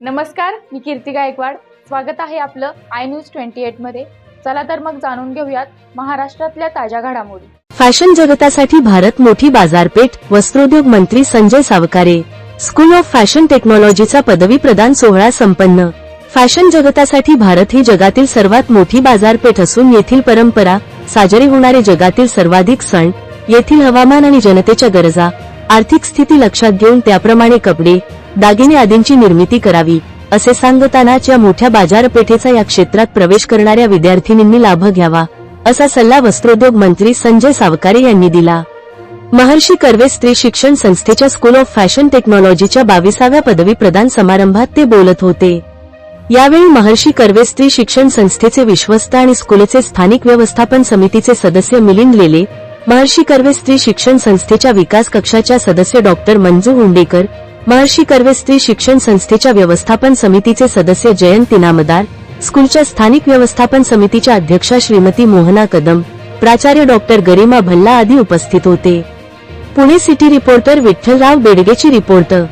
नमस्कार मी कीर्ती गायकवाड. स्वागत आहे आपलं आय न्यूज ट्वेंटी एटमध्ये. चला तर मग जाणून घेऊयात महाराष्ट्रातल्या ताज्या घडामोडी. फॅशन जगतासाठी भारत मोठी बाजारपेठ वस्त्रोद्योग मंत्री Sanjay Savkare. School of fashion टेक्नॉलॉजीचा पदवी प्रदान सोहळा संपन्न. फॅशन जगतासाठी भारत ही जगातील सर्वात मोठी बाजारपेठ असून येथील परंपरा साजरे होणारे जगातील सर्वाधिक सण येथील हवामान आणि जनतेच्या गरजा आर्थिक स्थिती लक्षात घेऊन त्याप्रमाणे कपडे दागिने आदींची निर्मिती करावी असे सांगतानाच या मोठ्या बाजारपेठेचा या क्षेत्रात प्रवेश करणाऱ्या विद्यार्थिनींनी लाभ घ्यावा असा सल्ला वस्त्रोद्योग मंत्री संजय सावकारे यांनी दिला. महर्षी कर्वे स्त्री शिक्षण संस्थेच्या स्कूल ऑफ फॅशन टेक्नॉलॉजीच्या बावीसाव्या पदवी प्रदान समारंभात ते बोलत होते. यावेळी महर्षी कर्वे स्त्री शिक्षण संस्थेचे विश्वस्त आणि स्कूलचे स्थानिक व्यवस्थापन समितीचे सदस्य मिलिंद लेले महर्षी कर्वे स्त्री शिक्षण संस्थेच्या विकास कक्षाच्या सदस्य डॉक्टर मंजू हुंडेकर महर्षी कर्वे स्त्री शिक्षण संस्थेच्या व्यवस्थापन समितीचे सदस्य जयंत इनामदार स्कूलच्या स्थानिक व्यवस्थापन समितीच्या अध्यक्षा श्रीमती मोहना कदम प्राचार्य डॉक्टर गरिमा भल्ला आदी उपस्थित होते. पुणे सिटी रिपोर्टर विठ्ठलराव बेडगेची रिपोर्टर